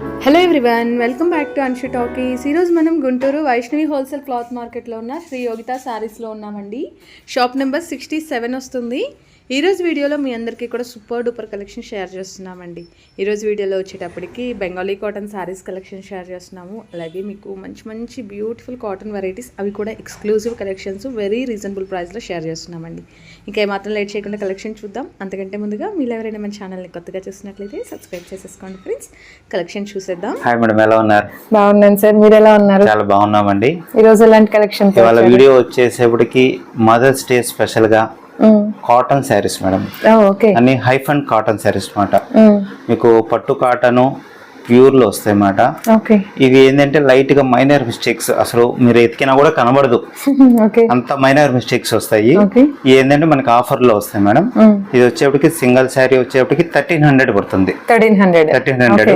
Hello everyone welcome back to Anshu Talkies ఈరోజు మనం Guntur Vaishnavi wholesale cloth మార్కెట్లో ఉన్న శ్రీ యోగిత శారీస్లో ఉన్నామండి. షాప్ నెంబర్ సిక్స్టీ సెవెన్ వస్తుంది. ఈరోజు వీడియోలో మీ అందరికీ కూడా సూపర్ డూపర్ కలెక్షన్ షేర్ చేస్తున్నామండి. ఈరోజు వీడియోలో వచ్చేటప్పటికి Bengali cotton saris collection share చేస్తున్నాము. అలాగే మీకు మంచి మంచి బ్యూటిఫుల్ కాటన్ వెరైటీస్ అవి కూడా ఎక్స్క్లూజివ్ కలెక్షన్స్ వెరీ రీజనబుల్ ప్రైస్లో షేర్ చేస్తున్నామండి. ఇంకా ఏమాత్రం లేట్ చేయకుండా కలెక్షన్ చూద్దాం. అంతకంటే ముందుగా మీరు ఎవరైనా మన ఛానల్ని కొత్తగా చూసినట్లయితే సబ్స్క్రైబ్ చేసేసుకోండి ఫ్రెండ్స్. కలెక్షన్ చూసేద్దాం. హాయ్ మేడం ఎలా ఉన్నారు? బాగున్నాను సార్ మీరు ఎలా ఉన్నారు? చాలా బాగున్నామండి. ఈ రోజు ఎలాంటి కలెక్షన్ ఇవాళ వీడియో వచ్చేసేపటికి మదర్స్ డే స్పెషల్గా కాటన్ శారీస్ మేడం. ఓకే. అన్ని హైఫ్ అండ్ కాటన్ శారీస్ అన్నమాట. మీకు పట్టు కాటన్ ప్యూర్లో వస్తాయి అన్నమాట ఇవి ఏంటంటే లైట్గా మైనర్ మిస్టేక్స్. అసలు మీరు ఎతికినా కూడా కనబడదు. అంత మైనర్ మిస్టేక్స్ వస్తాయి. ఏంటంటే మనకి ఆఫర్లో వస్తాయి మేడం. ఇది వచ్చేప్పటికి సింగిల్ శారీ వచ్చేప్పటికి థర్టీన్ హండ్రెడ్ పడుతుంది. Thirteen hundred. Thirteen hundred.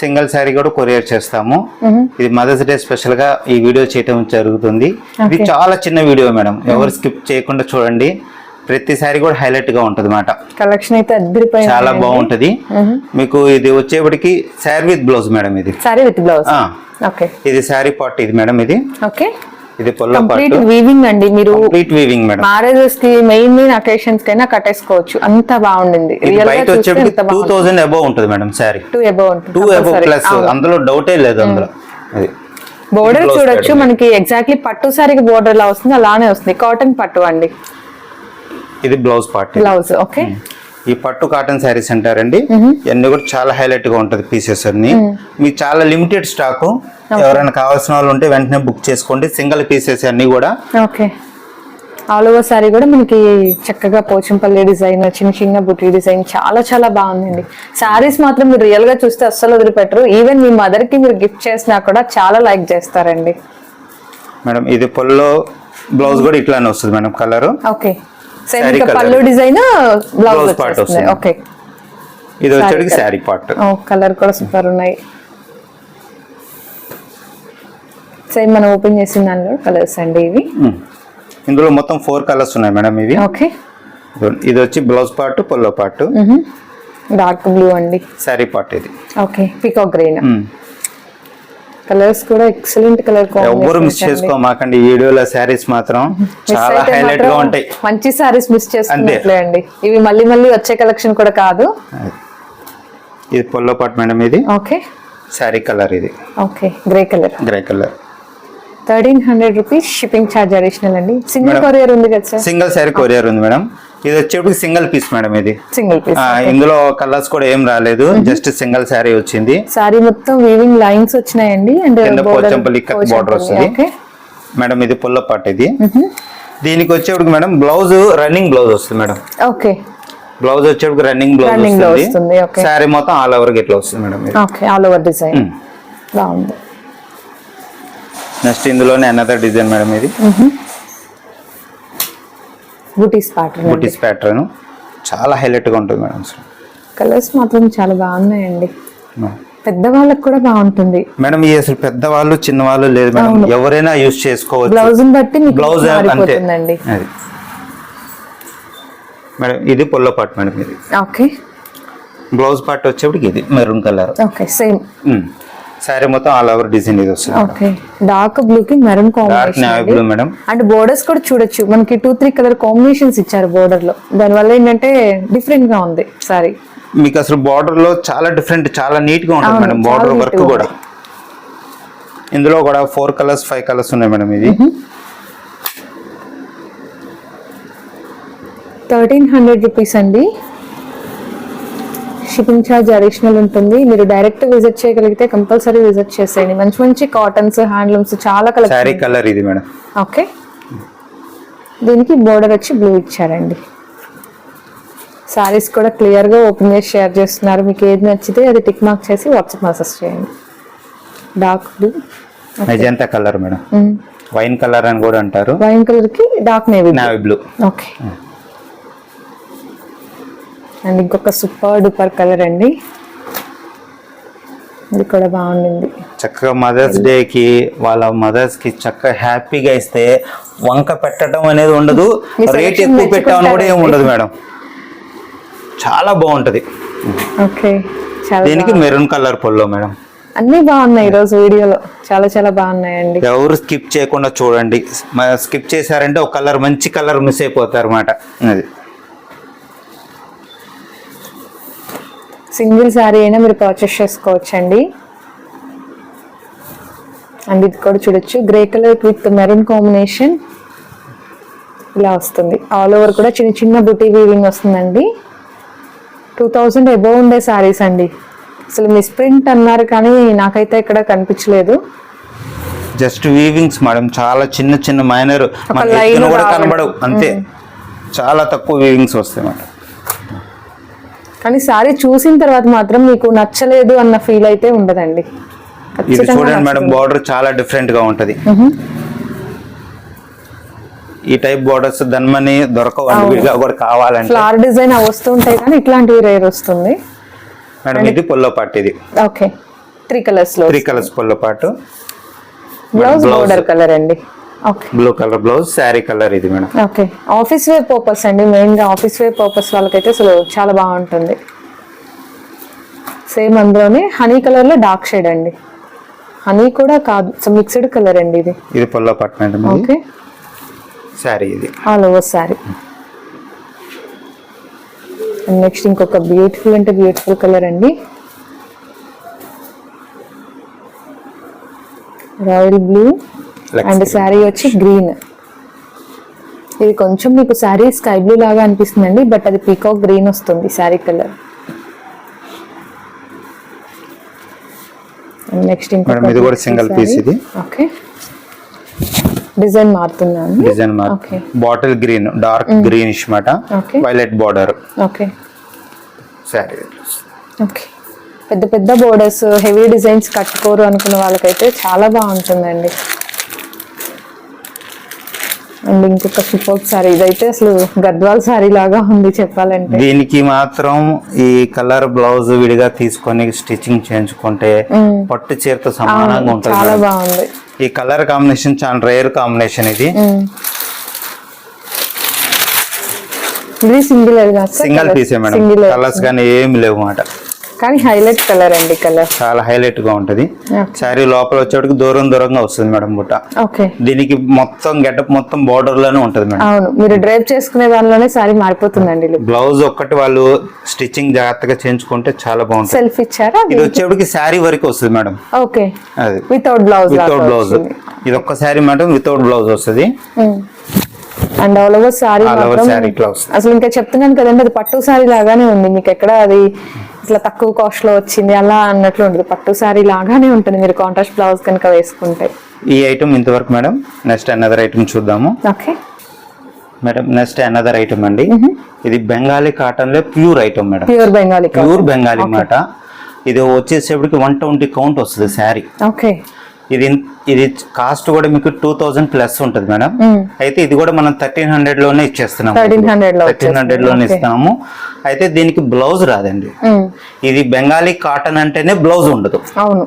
Single sari కూడా కొరియర్ చేస్తాము. ఇది మదర్స్ డే స్పెషల్గా ఈ వీడియో చేయటం జరుగుతుంది. ఇది చాలా చిన్న వీడియో మేడం. ఎవరు స్కిప్ చేయకుండా చూడండి. ప్రతి శారీ కూడా హైలైట్గా ఉంటది అన్నమాట కలెక్షన్ అయితే చాలా బాగుంటది. మీకు ఇది వచ్చేప్పటికి శారీ విత్ బ్లౌజ్ మేడం ఇది. Sari with blouse? ఓకే. ఇది శారీ పార్ట్ ఇది మేడం ఇది. ఓకే. ఇది కంప్లీట్ వీవింగ్ అండి. మీరు కంప్లీట్ వీవింగ్ మేడం. మ్యారేజెస్కి మెయిన్ మెయిన్ అకేషన్స్ కైనా కట్టేసుకోవచ్చు. అంత బాగుండింది. బయట వచ్చేప్పటికి టూ థౌసండ్ అబౌవ్ ఉంటుంది మేడం శారీ. టూ అబౌవ్ ఉంటుంది. టూ అబౌవ్ ప్లస్ అందులో డౌటే లేదు అందులో. అది. బోర్డర్ చూడొచ్చు. మనకి ఎగ్జాక్ట్లీ పట్టు సారీకి బోర్డర్ లా వస్తుంది. అలానే వస్తుంది. కాటన్ పట్టు అండి. ఇది బ్లౌజ్ పార్ట్ బ్లౌజ్ ఓకే. ఈ పట్టు కాటన్ శారీస్ అంటారండి ఇవన్నీ కూడా చాలా హైలైట్గా ఉంటది పీసెస్ అన్ని. మీకు చాలా లిమిటెడ్ స్టాక్ ఎవరైనా కావాల్సిన వాళ్ళు ఉంటే వెంటనే బుక్ చేసుకోండి. సింగిల్ పీసెస్ అన్ని కూడా. ఓకే. ఆల్ ఓవర్ సారీ కూడా మనకి చక్కగా పోచంపల్లి డిజైన్ చిన్న చిన్న బుటీ డిజైన్ చాలా చాలా బాగుందండి. సారీస్ మాత్రం మీరు రియల్గా చూస్తే అస్సలు వదిలిపెట్టరు. ఈవెన్ మీ మదర్కి మీరు గిఫ్ట్ చేసినా కూడా చాలా లైక్ చేస్తారండి. మేడం ఇది పొల్లో బ్లౌజ్ కూడా ఇట్లానే వస్తుంది మేడం కలర్ ఓకే. సేమ్. పళ్ళు డిజైన్ బ్లౌజ్ part వస్తుంది. ఓకే ఇది వచ్చేటికి శారీ పార్ట్ కలర్ కూడా సూపర్ ఉన్నాయి. సేమ్ మనం ఓపెన్ చేసిన దానిలో కలర్స్ అండి ఇవి. ఇందులో మొత్తం ఫోర్ కలర్స్ ఉన్నాయి మేడం ఇవి. ఓకే ఇది వచ్చి blouse part పొల్లో part dark blue అండి. శారీ పార్ట్ ఇది. ఓకే పికో గ్రీన్. కలర్స్ కూడా ఎక్సలెంట్ కలర్ ఎవ్వరు మిస్ చేసుకోమాకండి. ఈ వీడియోలో శారీస్ మాత్రం చాలా హైలైట్గా ఉంటాయి. మంచి సారీస్ మిస్ చేసుకున్నట్లే అండి. ఇవి మళ్ళీ మళ్ళీ వచ్చే కలెక్షన్ కూడా కాదు. ఇది పొల్లో పార్ట్ మేడం ఇది. ఓకే. శారీ కలర్ ఇది. Okay. Grey colour. Grey colour. Thirteen hundred rupees shipping charge additional అండి. సింగిల్. కొరియర్ ఉంది కదా సార్? సింగిల్ శారీ కొరియర్ ఉంది మేడం. ఇది వచ్చేప్పటికి సింగిల్ పీస్ మేడం ఇది. సింగిల్ పీస్ ఇందులో కలర్స్ కూడా ఏం రాలేదు జస్ట్ సింగిల్ శారీ వచ్చింది. సారీ మొత్తం వీవింగ్ లైన్స్ వచ్చినాయండి అండ్ పోచంపల్లి border వస్తుంది. మేడం ఇది పుల్ల పాట్ ఇది. దీనికి వచ్చేప్పటికి మేడం బ్లౌజ్ రన్నింగ్ బ్లౌజ్ వస్తుంది మేడం. ఓకే. బ్లౌజ్ వచ్చేప్పటికి రన్నింగ్ బ్లౌజ్ వస్తుంది. శారీ మొత్తం ఆల్ ఓవర్ ఇట్లా వస్తుంది madam okay all over design బాగుంది. నెక్స్ట్ ఇందులోనే అనదర్ డిజైన్ మేడం ఇది. బూటీస్ ప్యాటర్న్ బుటీస్ ప్యాటర్న్ చాలా హైలైట్గా ఉంటుంది మేడం కలర్స్ మాత్రం చాలా బాగున్నాయండి. పెద్దవాళ్ళకి కూడా బాగుంటుంది. మేడం ఈ అసలు పెద్దవాళ్ళు చిన్నవాళ్ళు లేదు మేడం. ఎవరైనా యూజ్ చేసుకోవచ్చు. బ్లౌజ్ బట్టి బ్లౌజ్ అది. మేడం ఇది పొల్ల పార్ట్ మేడం ఇది. ఓకే బ్లౌజ్ పార్ట్ వచ్చేప్పటికి ఇది maroon colour okay same sari మొత్తం ఆల్ ఓవర్ డిజైన్ ఇది వస్తుంది ఓకే డార్క్ బ్లూ కి maroon dark navy blue combination madam. And borders కూడా చూడొచ్చు. మనకి టూ త్రీ కలర్ కాంబినేషన్స్ ఇచ్చారు బోర్డర్లో. దానివల్ల ఏంటంటే డిఫరెంట్గా ఉంది సారీ మీకు అసలు బార్డర్లో చాలా డిఫరెంట్ చాలా నీట్గా ఉంటుంది మేడం. బార్డర్ వర్క్ కూడా. ఇందులో కూడా ఫోర్ కలర్స్ ఫైవ్ కలర్స్ ఉన్నాయి మేడం ఇది. థర్టీన్ హండ్రెడ్ రూపీస్ అండి. షిప్పింగ్ ఛార్జ్ అడిషనల్ ఉంటుంది. మీరు డైరెక్ట్ విజిట్ చేయగలిగితే కంపల్సరీ విజిట్ చేసేయండి. మంచి మంచి కాటన్స్ హ్యాండ్లూమ్స్ చాలా కలెక్షన్ కలర్ ఇది మేడం. ఓకే దీనికి బోర్డర్ వచ్చి బ్లూ ఇచ్చారండి. సారీస్ కూడా క్లియర్గా ఓపెన్ చేసి షేర్ చేస్తున్నారు. మీకు ఏది నచ్చితే అది టిక్ మార్క్ చేసి వాట్సాప్ మెసేజ్ చేయండి. Dark blue magenta colour madam. Wine colour అని కూడా అంటారు. వైన్ కలర్కి dark navy navy blue okay and ఇంకొక సూపర్ డూపర్ కలర్ అండి. ఇది కూడా బాగుండింది. చక్కగా మదర్స్ డే కి వాళ్ళ మదర్స్కి చక్కగా హ్యాపీగా ఇస్తే వంక పెట్టడం అనేది ఉండదు. రేట్ ఎక్కువ పెట్టామని కూడా ఏమి. ఉండదు మేడం. చాలా బాగుంటది. ఓకే. దీనికి మెరూన్ కలర్ పొల్లో మేడం? అన్ని బాగున్నాయి ఈ రోజు వీడియోలో. చాలా చాలా బాగున్నాయండి. ఎవరు స్కిప్ చేయకుండా చూడండి. స్కిప్ చేశారంటే ఒక కలర్ మంచి కలర్ మిస్ అయిపోతారు అనమాట అది. సింగిల్ శారీ అయినా మీరు పర్చేస్ చేసుకోవచ్చండి. అండ్ ఇది కూడా చూడొచ్చు. Grey colour with maroon combination ఇలా వస్తుంది. ఆల్ ఓవర్ కూడా చిన్న చిన్న బుటీ వీవింగ్ వస్తుందండి. టూ థౌజండ్ అబోవ్ ఉండే శారీస్ అండి. అసలు మిస్ ప్రింట్ అన్నారు కానీ నాకైతే ఇక్కడ కనిపించలేదు. జస్ట్ వీవింగ్స్ మేడం చాలా చిన్న చిన్న మైనర్ కూడా. కనబడవు. అంతే. చాలా తక్కువ వీవింగ్స్ వస్తాయి మేడం కానీ శారీ చూసిన తర్వాత మాత్రం మీకు నచ్చలేదు అన్న ఫీల్ అయితే ఉండదండి. ఇది చూడండి మేడం. బార్డర్ చాలా డిఫరెంట్గా ఉంటది. ఈ టైప్ బార్డర్స్ ధన్మని దొరకవు అండి విడిగా కూడా కావాలంటే. ఫ్లవర్ డిజైన్ వస్తుంటాయి కానీ ఇట్లాంటివి రేర్ వస్తుంది. మేడం ఇది పొల్లో పాటు ఇది. ఓకే త్రీ కలర్స్లో త్రీ కలర్స్ పొల్లో పాటు. బ్లౌజ్. బోర్డర్ కలర్ అండి. Blue colour blouse sari colour ఇది madam. Okay office wear purpose అండి. మెయిన్గా ఆఫీస్ వేర్ పర్పస్ వాళ్ళకైతే అసలు చాలా బాగుంటుంది. సేమ్ అందులోనే హనీ కలర్లో డార్క్ షేడ్ అండి. హనీ కూడా కాదు సో మిక్స్డ్ కలర్ అండి ఇది. ఇది పొల్లో పాటు మేడం ఇది ఓకే శారీ ఇది ఆల్ ఓవర్ శారీ నెక్స్ట్ ఇంకొక బ్యూటిఫుల్ అంటే బ్యూటిఫుల్ కలర్ అండి. రాయల్ బ్లూ అండ్ శారీ వచ్చి గ్రీన్. ఇది కొంచెం మీకు శారీ స్కై బ్లూ లాగా అనిపిస్తుందండి బట్ అది పీకాక్ గ్రీన్ వస్తుంది శారీ కలర్. నెక్స్ట్ మేడం, ఇది కూడా single piece ఇది. Okay. Design మారుతున్నాను design okay. Bottle green dark greenish మాట. Violet border. Okay. Sari. Okay. పెద్ద పెద్ద బోర్డర్స్ హెవీ డిజైన్స్ కట్టుకోరు అనుకున్న వాళ్ళకైతే చాలా బాగుంటుందండి. అండ్ ఇంకొక సూపర్ సారీ. ఇదైతే అసలు గద్వాల్ సారీ లాగా ఉంది చెప్పాలంటే. దీనికి మాత్రం ఈ కలర్ బ్లౌజ్ విడిగా తీసుకొని స్టిచ్చింగ్ చేయించుకుంటే పట్టు చీరతో సమానంగా ఉంటుంది చాలా. బాగుంది. ఈ కలర్ కాంబినేషన్ చాలా రేర్ కాంబినేషన్ ఇది. ఇది సింగిల్ సింగిల్ పీసే మేడం. కలర్స్ కానీ ఏమి లేవు మాట కానీ హైలైట్ కలర్ అండి కలర్. చాలా హైలైట్గా ఉంటది. శారీ లోపల వచ్చేటికి దూరం దూరంగా వస్తుంది మేడం బుట్ట. ఓకే దీనికి మొత్తం గెటప్ మొత్తం బార్డర్లోనే ఉంటది మేడం. అవును మీరు డ్రైవ్ చేసుకునే దానిలోనే సారీ మారిపోతుందండి బ్లౌజ్ ఒక్కటి వాళ్ళు స్టిచ్చింగ్ జాగ్రత్తగా చేయించుకుంటే చాలా బాగుంటుంది. సెల్ఫ్ ఇచ్చారా? ఇది వచ్చేటికి శారీ వరకు వస్తుంది మేడం. ఓకే అది. వితౌట్ బ్లౌజ్ వితౌట్ బ్లౌజ్ ఇది ఒక్క శారీ మేడం వితౌట్ బ్లౌజ్ వస్తుంది. And all over sari. అసలు ఇంకా చెప్తున్నాను కదండి అది పట్టు సారీ లాగానే ఉంది. మీకు ఎక్కడ అది ఇట్లా తక్కువ కాస్ట్లో వచ్చింది అలా అన్నట్లు ఉంటుంది పట్టు సారీ లాగానే ఉంటుంది. మీరు కాంట్రాస్ట్ బ్లౌజ్ కనుక వేసుకుంటే. ఈ ఐటమ్ ఇంతవరకు మేడం నెక్స్ట్ అనదర్ ఐటమ్ చూద్దాము. Okay. Madam next another item అండి. ఇది బెంగాలీ కాటన్లో pure item madam. Pure Bengali pure Bengali మాట ఇది వచ్చేసేపటికి వన్ ట్వంటీ కౌంట్ వస్తుంది శారీ. ఓకే. ఇది ఇది కాస్ట్ కూడా మీకు టూ థౌజండ్ ప్లస్ ఉంటుంది మేడం. అయితే ఇది కూడా మనం థర్టీన్ హండ్రెడ్లోనే ఇచ్చేస్తున్నాం 1300 లో థర్టీన్ హండ్రెడ్లోనే. ఇస్తాము. అయితే దీనికి బ్లౌజ్ రాదండి. ఇది బెంగాలీ కాటన్ అంటేనే బ్లౌజ్ ఉండదు. అవును.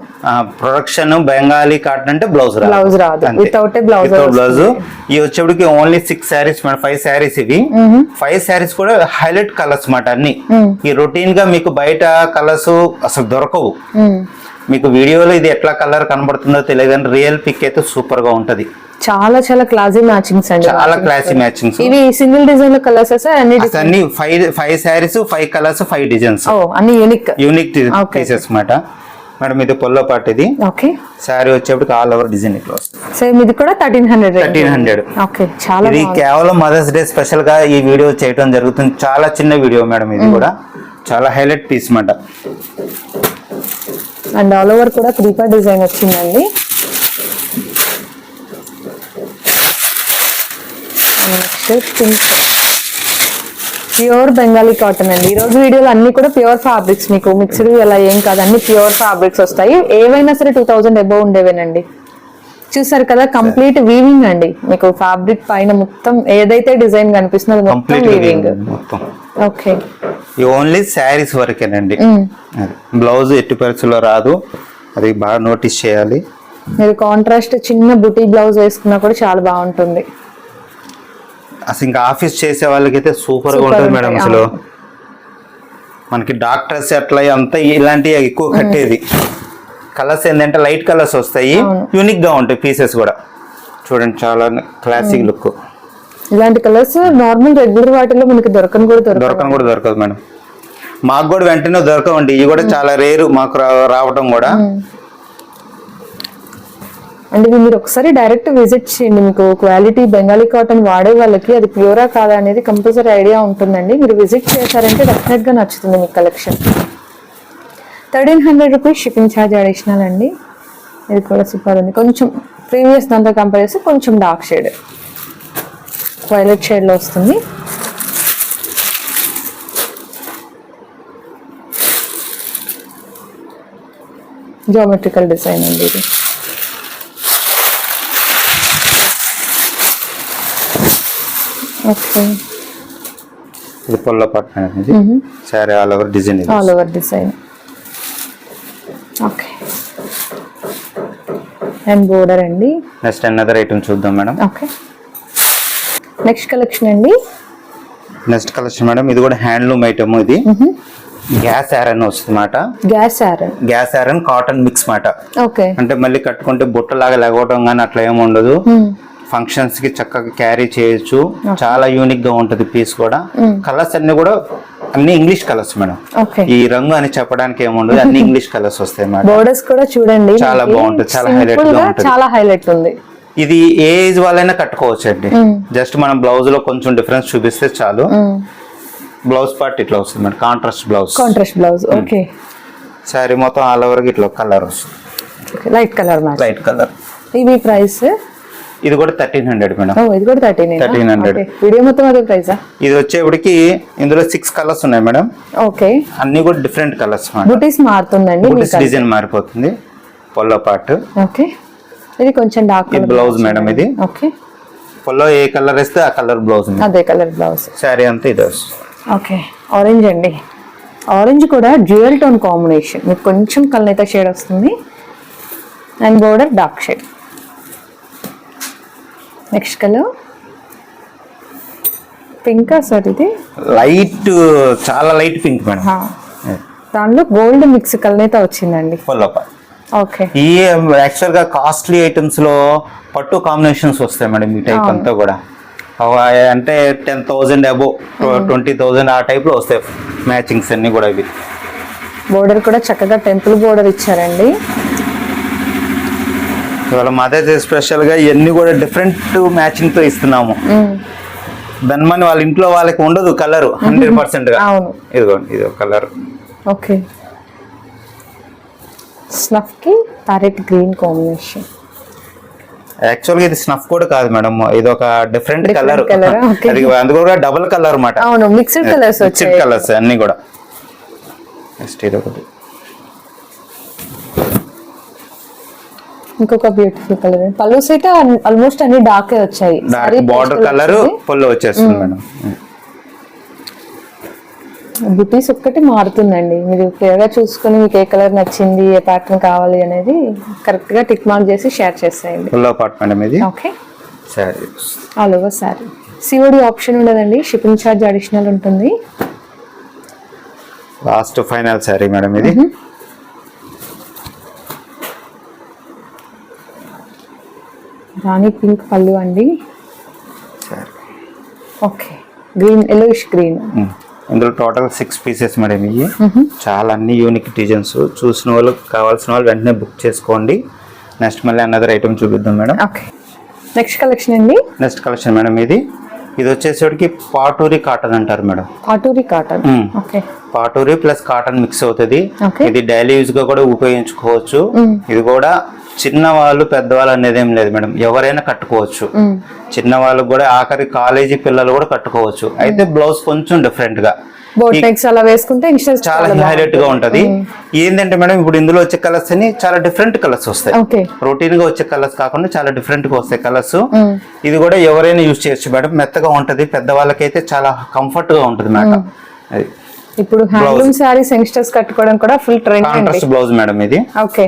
ప్రొడక్షన్ బెంగాలీ కాటన్ అంటే బ్లౌజ్ వస్తుంది. బ్లౌజ్ ఇవి వచ్చేప్పటికి only six saris madam five saris ఇవి. ఫైవ్ శారీస్ కూడా హైలైట్ కలర్స్ మాట అన్ని. ఈ రొటీన్గా మీకు బయట కలర్స్ అసలు దొరకవు. మీకు వీడియోలో ఇది ఎట్లా కలర్ కనబడుతుందో తెలియదు కానీ రియల్ పిక్ అయితే సూపర్గా ఉంటది. చాలా చాలా క్లాసీ మ్యాచింగ్స్ అండి. చాలా క్లాసీ మ్యాచింగ్స్ ఇవి సింగిల్ డిజైన్లో కలర్స్ సార్? అన్ని అన్ని five five saris five colours five designs అన్ని యూనిక్ యూనిక్. పీసెస్ మాట మేడం ఇది పొల్లో పాటు ఇది. ఓకే శారీ వచ్చేప్పటికి ఆల్ ఓవర్ డిజైన్ ఇట్లా వస్తుంది. సేమ్ ఇది కూడా థర్టీన్ హండ్రెడ్ 1300. ఓకే చాలా ఇది. కేవలం మదర్స్ డే స్పెషల్గా ఈ వీడియో చేయడం జరుగుతుంది. చాలా చిన్న వీడియో మేడం ఇది కూడా. చాలా హైలైట్ పీస్ మాట అండ్ ఆల్ ఓవర్ కూడా క్రీపర్ డిజైన్ వచ్చిందండి. Next pink pure Bengali cotton అండి. ఈ రోజు వీడియోలో అన్ని కూడా ప్యూర్ ఫ్యాబ్రిక్స్ మీకు. మిక్స్డ్ అలా ఏం కాదు అన్ని ప్యూర్ ఫ్యాబ్రిక్స్ వస్తాయి. ఏవైనా సరే టూ థౌజండ్ అబౌవ్ ఉండేవేనండి. చూసారు కదా కంప్లీట్ వీవింగ్ అండి. మీకు ఫ్యాబ్రిక్ పైన మొత్తం ఏదైతే డిజైన్ కనిపిస్తుందో మొత్తం కంప్లీట్ వీవింగ్ మొత్తం. ఓకే ఓన్లీ శారీస్ వరకేనండి. బ్లౌజ్ ఎట్టి పరిస్థితుల్లో రాదు. అది బాగా నోటీస్ చేయాలి. మీరు కాంట్రాస్ట్ చిన్న బుటీ బ్లౌజ్ వేసుకున్నా కూడా చాలా బాగుంటుంది. అసలు ఇంకా ఆఫీస్ చేసే వాళ్ళకైతే సూపర్గా ఉంటుంది మేడం అసలు. మనకి డాక్టర్స్ అట్లా అంతా ఇలాంటివి ఎక్కువ కట్టేది. కలర్స్ ఏంటంటే లైట్ కలర్స్ వస్తాయి. యూనిక్గా ఉంటాయి పీసెస్ కూడా. చూడండి చాలా క్లాసిక్ లుక్. ఇలాంటి కలర్స్ నార్మల్ రెగ్యులర్ వాటిలో మనకి దొరకని కూడా దొరకదు దొరకను కూడా దొరకదు మేడం. మాకు కూడా వెంటనే దొరకవండి. ఇవి కూడా చాలా రేరు మాకు రావడం కూడా. అంటే ఇవి మీరు ఒకసారి డైరెక్ట్ విజిట్ చేయండి. మీకు క్వాలిటీ బెంగాలీ కాటన్ వాడే వాళ్ళకి అది ప్యూరా కాదా అనేది కంపల్సరీ ఐడియా ఉంటుందండి. మీరు విజిట్ చేశారంటే డెఫినెట్గా నచ్చుతుంది మీకు collection. Thirteen hundred rupees shipping charge additional అండి. ఇది కూడా సూపర్ ఉంది. కొంచెం ప్రీవియస్ దాంతో కంపేర్ చేస్తే కొంచెం డార్క్ షేడ్ వైలెట్ షేడ్లో వస్తుంది. జామెట్రికల్ డిజైన్ అండి ఇది. ఓకే ఇది పొల్ల పట్టు ఇది sari all over design all over design okay. And border అండి? నెక్స్ట్ అనదర్ ఐటమ్ చూద్దాం మేడం ఓకే. నెక్స్ట్ కలెక్షన్ అండి? నెక్స్ట్ కలెక్షన్ మేడం ఇది కూడా హ్యాండ్లూమ్ ఐటమ్ ఇది. గ్యాస్ ఐరన్ వస్తుంది మాట gas iron gas iron cotton mix మాట. ఓకే. అంటే మళ్ళీ కట్టుకుంటే బుట్టలాగా లెగవటం కానీ అట్లా ఏమి ఉండదు. ఫంక్షన్స్కి చక్కగా క్యారీ చేయొచ్చు. చాలా యూనిక్గా ఉంటది పీస్ కూడా. కలర్స్ అన్ని కూడా అన్ని ఇంగ్లీష్ కలర్స్ మేడం. ఓకే. ఈ రంగు అని చెప్పడానికి ఏముండదు అన్ని ఇంగ్లీష్ కలర్స్ వస్తాయి మేడం. బోర్డర్స్ కూడా చూడండి చాలా బాగుంటుంది, చాలా గా గా ఉంటుంది. చాలా హైలైట్ ఉంది. ఇది ఏ ఏజ్ వాళ్ళైనా కట్టుకోవచ్చు అండి జస్ట్ మనం బ్లౌజ్లో కొంచెం డిఫరెన్స్ చూపిస్తే చాలు. బ్లౌజ్ పార్ట్ ఇట్లా వస్తుంది madam contrast blouse contrast blouse okay. Sari మొత్తం ఆల్ ఓవర్ ఇట్లా కలర్ వస్తుంది. లైట్ కలర్ లైట్ కలర్ ఇవి ప్రైస్ ఇది కూడా థర్టీన్ హండ్రెడ్ మేడం ఇది కూడా థర్టీన్ 1300. వీడియో మొత్తం అదే ప్రైసా ఇది వచ్చేప్పటికి ఇందులో సిక్స్ కలర్స్ ఉన్నాయి మేడం ఓకే అన్ని కూడా డిఫరెంట్ కలర్స్ బుటీస్ మారుతుందండి బుటీస్ డిజైన్ మారిపోతుంది. పొల్లో పార్ట్ ఓకే ఇది కొంచెం డార్క్ బ్లౌజ్ మేడం ఇది. ఓకే పొల్లో ఏ కలర్ వేస్తే ఆ కలర్ బ్లౌజ్ అదే కలర్ బ్లౌజ్ శారీ అంతా ఇది ఓకే ఆరెంజ్ అండి. ఆరెంజ్ కూడా డ్యూయల్ టోన్ కాంబినేషన్ మీకు కొంచెం కలనైతే షేడ్ వస్తుంది. And border dark shade next colour పింకా sir ఇది? లైట్ చాలా లైట్ పింక్ మేడం. దానిలో గోల్డ్ మిక్స్ కలనైతే వచ్చిందండి. పొల్లో పార్ట్ ఓకే ఈ యాక్చువల్గా కాస్ట్లీ ఐటమ్స్లో పట్టు కాంబినేషన్స్ వస్తాయి మేడం ఈ టైప్ అంతా కూడా. అంటే ten thousand above twenty thousand ఆ టైప్లో వస్తాయి మ్యాచింగ్స్ అన్ని కూడా ఇవి. బోర్డర్ కూడా చక్కగా టెంపుల్ బోర్డర్ ఇచ్చారండి. ఇవాళ మదర్ స్పెషల్గా ఇవన్నీ కూడా డిఫరెంట్ మ్యాచింగ్తో ఇస్తున్నాము. దాని వాళ్ళ ఇంట్లో వాళ్ళకి ఉండదు కలర్ హండ్రెడ్ పర్సెంట్గా. అవును. ఇదిగోండి ఇది కలర్ ఓకే. స్నఫ్కి ప్యారెట్ గ్రీన్ కాంబినేషన్ యాక్చువల్గా ఇది స్నఫ్ కూడా కాదు మేడం. ఇది ఒక డిఫరెంట్ కలర్. అది అందుకు కూడా డబుల్ కలర్ అన్నమాట. అవును మిక్స్డ్ కలర్స్ మిక్స్డ్ కలర్స్ అన్ని కూడా. నెక్స్ట్ ఇది ఒకటి ఇంకొక బ్యూటిఫుల్ కలర్ పల్లూస్ అయితే ఆల్మోస్ట్ అన్ని డార్క్ వచ్చాయి. బార్డర్ కలర్ పొల్లు వచ్చేస్తుంది మేడం. బుటీస్ ఒక్కటి మారుతుందండి. మీరు క్లియర్గా చూసుకొని మీకు ఏ కలర్ నచ్చింది ఏ ప్యాటర్న్ కావాలి అనేది కరెక్ట్గా టిక్ మార్క్ చేసి షేర్ చేసేయండి. ఫుల్ పార్ట్ మేడం ఇది ఓకే సరే all over sari COD option ఉండదండి. షిప్పింగ్ ఛార్జ్ అడిషనల్ ఉంటుంది. లాస్ట్ ఫైనల్ సారీ మేడం ఇది. రాణి పింక్ పళ్ళు అండి. సరే ఓకే. Green yellowish green. ఇందులో టోటల్ సిక్స్ పీసెస్ మేడం ఇవి. చాలా అన్ని యూనిక్ డిజైన్స్ చూసిన వాళ్ళు కావాల్సిన వాళ్ళు వెంటనే బుక్ చేసుకోండి. నెక్స్ట్ మళ్ళీ అనదర్ ఐటమ్ చూపిద్దాం మేడం ఓకే. నెక్స్ట్ కలెక్షన్ అండి. నెక్స్ట్ కలెక్షన్ మేడం ఇది. ఇది వచ్చేసరికి పాటూరి కాటన్ అంటారు madam. Katuri cotton. Okay. Paturi plus cotton mix అవుతుంది. ఇది డైలీ యూజ్గా కూడా ఉపయోగించుకోవచ్చు. ఇది కూడా చిన్న వాళ్ళు పెద్దవాళ్ళు అనేది ఏం లేదు మేడం. ఎవరైనా కట్టుకోవచ్చు. చిన్న వాళ్ళకు కూడా ఆఖరి కాలేజీ పిల్లలు కూడా కట్టుకోవచ్చు. అయితే బ్లౌజ్ కొంచెం డిఫరెంట్గా. అలా వేసుకుంటే చాలా హైలైట్గా ఉంటది. ఏంటంటే మేడం ఇప్పుడు ఇందులో వచ్చే కలర్స్ అని చాలా డిఫరెంట్ కలర్స్ వస్తాయి. ఓకే. రొటీన్గా వచ్చే కలర్స్ కాకుండా చాలా డిఫరెంట్గా వస్తాయి కలర్స్ ఇది కూడా ఎవరైనా యూజ్ చేయొచ్చు మేడం. మెత్తగా ఉంటది. పెద్దవాళ్ళకైతే చాలా కంఫర్ట్గా ఉంటది మేడం. అది ఇప్పుడు హ్యాండ్లూమ్ శారీస్ యంగ్స్టర్స్ కట్టుకోవడం కూడా full trend contrast blouse madam ఇది. ఓకే.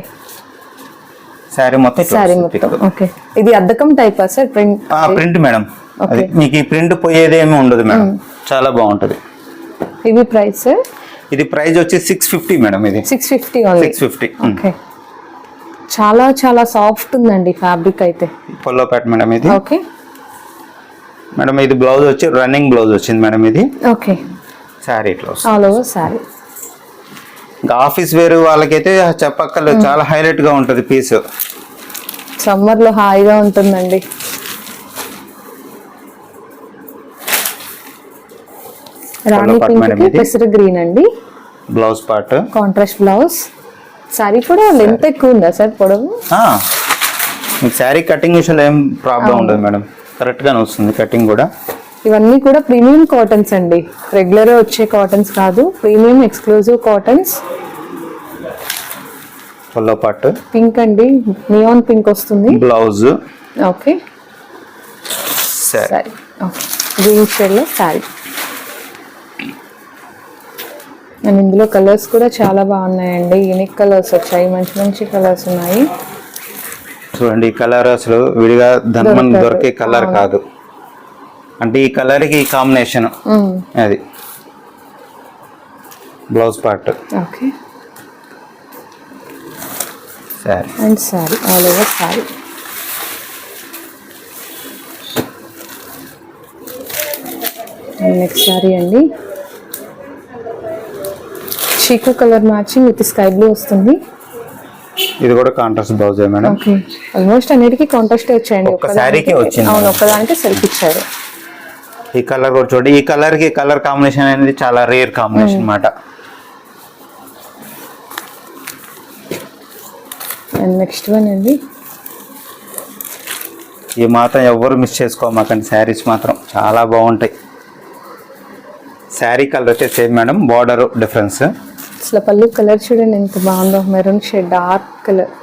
శారీ మొత్తం వస్తుంది మొత్తం. ఓకే. ఇది అద్దకం టైపా సార్? ప్రింట్ ఆ ప్రింట్ మేడం. అది మీకు ఈ ప్రింట్ పోయేదేమీ ఉండదు మేడం. చాలా బాగుంటది. ఇవి ప్రైస్? ఇది ప్రైస్ వచ్చి సిక్స్ ఫిఫ్టీ మేడం ఇది. Six fifty six fifty okay. చాలా చాలా సాఫ్ట్ ఉందండి ఫ్యాబ్రిక్ అయితే. పొల్లో ప్యాట్ మేడం ఇది. ఓకే. మేడం ఇది బ్లౌజ్ వచ్చి రన్నింగ్ బ్లౌజ్ వచ్చింది మేడం ఇది. ఓకే. శారీ ఇట్లా వస్తుంది ఆల్ ఓవర్ సారీ ఇంకా ఆఫీస్ వేర్ వాళ్ళకైతే చెప్పక్కర్లేదు చాలా హైలైట్గా ఉంటుంది పీస్ సమ్మర్లో హాయిగా ఉంటుందండి. రాణి పింక్. పెసర గ్రీన్ అండి. Blouse part contrast blouse sari కూడా లెంత్ ఎక్కువ ఉందా సార్ పొడవు? మీకు శారీ కటింగ్ విషయంలో ఏం ప్రాబ్లం ఉండదు మేడం కరెక్ట్ గానే వస్తుంది కటింగ్ కూడా. ఇవన్నీ కూడా ప్రీమియం కాటన్స్ అండి. రెగ్యులర్ వచ్చే కాటన్స్ కాదు. ప్రీమియం ఎక్స్క్లూజివ్ కాటన్స్ పొల్లో పార్ట్ పింక్ అండి. నియాన్ పింక్ వస్తుంది. Blouse okay sari okay green షేడ్లో సారీ అండ్ ఇందులో కలర్స్ కూడా చాలా బాగున్నాయండి. యూనిక్ కలర్స్ వచ్చాయి. మంచి మంచి కలర్స్ ఉన్నాయి. చూడండి ఈ కలర్ అసలు విడిగా ధర్మం దొరకదు. దొరికే కలర్ కాదు. అంటే ఈ కలర్కి ఈ కాంబినేషన్. అది. Blouse part. Okay. Sari and sari. All over sari. Next sari అండి. చీకు colour matching with sky blue వస్తుంది. ఇది కూడా contrast blouse madam? Okay. Almost అన్నిటికీ కాంట్రాస్ట్ వచ్చాయండి. ఒక్కదానికి- శారీకే వచ్చింది. అవును ఒక్కదానికి సెల్ఫ్ ఇచ్చారు. ఈ కలర్ కూడా చూడండి. ఈ కలర్కి కలర్ కాంబినేషన్ అనేది చాలా రేర్ కాంబినేషన్ అన్నమాట. అండ్ నెక్స్ట్ వన్ అండి. ఈ మాత్రం ఎవ్వరు మిస్ చేసుకోమాకండి. శారీస్ మాత్రం చాలా బాగుంటాయి. శారీ కలర్ అయితే సేమ్ మేడం. Border difference. అసలు పళ్ళు కలర్ చూడండి ఎంత బాగుందో. Maroon shade dark colour.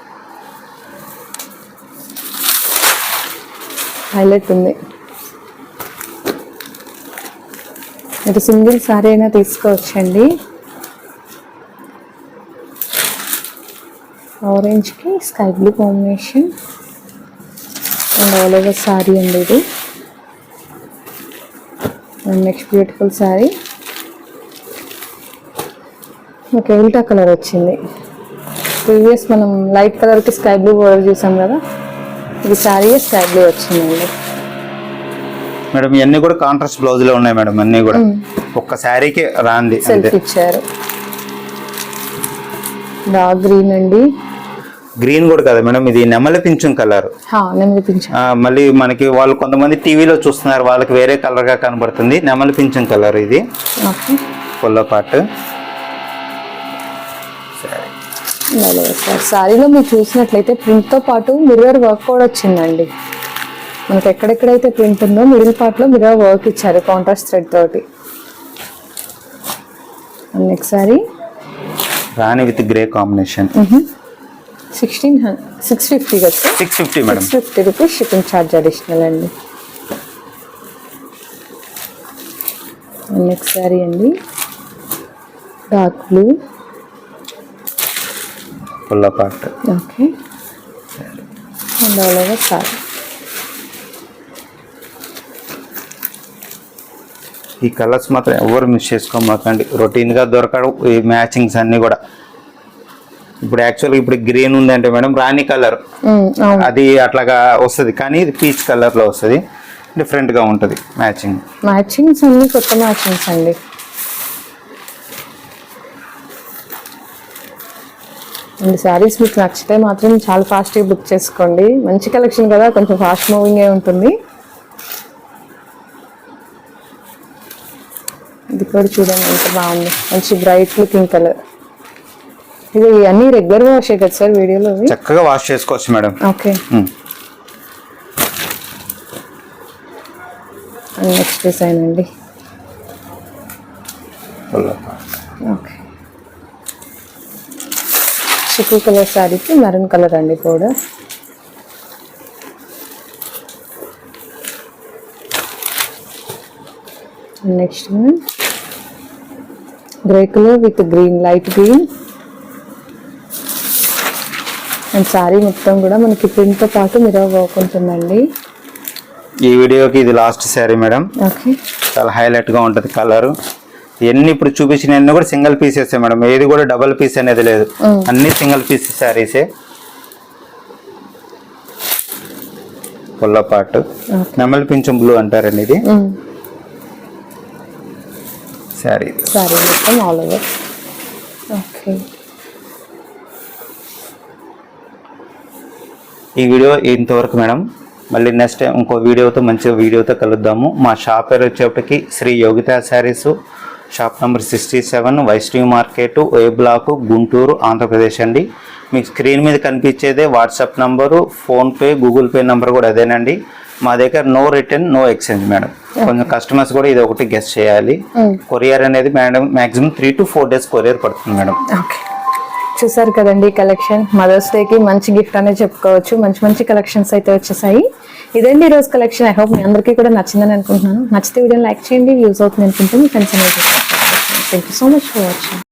Highlight ఉంది. మీరు సింగిల్ సారీ అయినా తీసుకోవచ్చండి. ఆరెంజ్కి sky blue combination. And all over sari అండి ఇది. And next beautiful sari. Okay ఉల్టా కలర్ వచ్చింది. ప్రీవియస్ మనం లైట్ కలర్కి స్కై బ్లూ బోర్డర్ చూసాం కదా ఇది శారీ స్కై బ్లూ వచ్చిందండి. మేడం ఇవన్నీ కూడా కాంట్రాస్ట్ బ్లౌజ్లో ఉన్నాయి మేడం అన్ని కూడా. ఒక్క శారీకి రాంది సెల్ఫ్ ఇచ్చారు. డార్క్ గ్రీన్ అండి. గ్రీన్ కూడా కదా మేడం ఇది నెమలి పింఛం కలర్. మళ్ళీ మనకి వాళ్ళు కొంతమంది టీవీలో చూస్తున్నారు వాళ్ళకి వేరే కలర్గా కనబడుతుంది నెమలి పింఛం కలర్ ఇది. పొల్లో సార్ శారీలో మీరు చూసినట్లయితే ప్రింట్తో పాటు మిర్రర్ వర్క్ కూడా వచ్చిందండి. మనకి ఎక్కడెక్కడైతే ప్రింట్ ఉందో మిడిల్ పార్ట్లో మిర్రర్ వర్క్ ఇచ్చారు కాంట్రాస్ట్ థ్రెడ్ తోటి. Next sari. Rani with grey combination sixteen six fifty కదా sir? Six fifty madam six fifty rupees shipping charge additional అండి. నెక్స్ట్ శారీ అండి. Dark blue పొల్లో part okay and all over sari ఈ colours మాత్రం ఎవరు miss చేసుకోమాకండి. రొటీన్గా దొరకడం ఈ మ్యాచింగ్స్ అన్ని కూడా. ఇప్పుడు యాక్చువల్గా ఇప్పుడు గ్రీన్ ఉందంటే మేడం రాణి కలర్ అది అట్లాగా వస్తుంది. కానీ ఇది పీచ్ కలర్లో వస్తుంది. డిఫరెంట్గా ఉంటుంది మ్యాచింగ్ మ్యాచింగ్స్ అన్ని కొత్త మ్యాచింగ్స్ అండి. అండ్ శారీస్ మీకు నచ్చితే మాత్రం చాలా ఫాస్ట్గా బుక్ చేసుకోండి. మంచి కలెక్షన్ కదా కొంచెం ఫాస్ట్ మూవింగే ఉంటుంది. ఇది కూడా చూడండి ఎంత బాగుంది. మంచి బ్రైట్ లుకింగ్ కలర్ ఇది అన్ని రెగ్యులర్ వాషే కదా సార్ వీడియోలో చక్కగా వాష్ చేసుకోవచ్చు మేడం. ఓకే. నెక్స్ట్ డిజైన్ అండి పొల్లో పార్ట్. ఓకే చిక్కు కలర్ శారీకి మెరూన్ కలర్ అండి కూడా. Next grey colour with green light green and sari మొత్తం కూడా మనకి ప్రింట్తో పాటు మిరర్ వర్క్ ఉంటుందండి. ఈ వీడియోకి ఇది లాస్ట్ శారీ మేడం ఓకే చాలా హైలైట్గా ఉంటుంది కలర్ ఇవన్నీ ఇప్పుడు చూపించిన అన్ని కూడా సింగిల్ పీసెస్ మేడం. ఏది కూడా డబల్ పీస్ అనేది లేదు. అన్ని సింగిల్ పీస్ శారీసే పొల్ల పార్ట్ నెమలి పింఛం బ్లూ అంటారండి ఇది. శారీ. సారీ మొత్తం ఆల్ ఓవర్ ఓకే. ఈ వీడియో ఇంతవరకు మేడం. మళ్ళీ నెక్స్ట్ ఇంకో వీడియోతో మంచి వీడియోతో కలుద్దాము. మా షాప్ పేరు వచ్చేప్పటికి Shri Yogita Saris. Shop number sixty seven Vaishnavi market A block Guntur Andhra Pradesh అండి. మీకు స్క్రీన్ మీద కనిపించేదే WhatsApp number PhonePe Google pay number కూడా అదేనండి. మా దగ్గర no return no exchange madam. కొంచెం కస్టమర్స్ కూడా ఇది ఒకటి గెస్ట్ చేయాలి. కొరియర్ అనేది madam maximum three two four days courier పడుతుంది మేడం. ఓకే. చూసారు కదండి కలెక్షన్. మదర్స్ డేకి మంచి గిఫ్ట్ అనేది చెప్పుకోవచ్చు. మంచి మంచి కలెక్షన్స్ అయితే వచ్చేసాయి. ఇదండి ఈ రోజు కలెక్షన్. ఐ హోప్ మీ అందరికీ కూడా నచ్చిందని అనుకుంటున్నాను. నచ్చితే వీడియో లైక్ చేయండి యూస్ అవుతుంది అనుకుంటే మీ ఫ్రెండ్స్ అనేది Thank you so.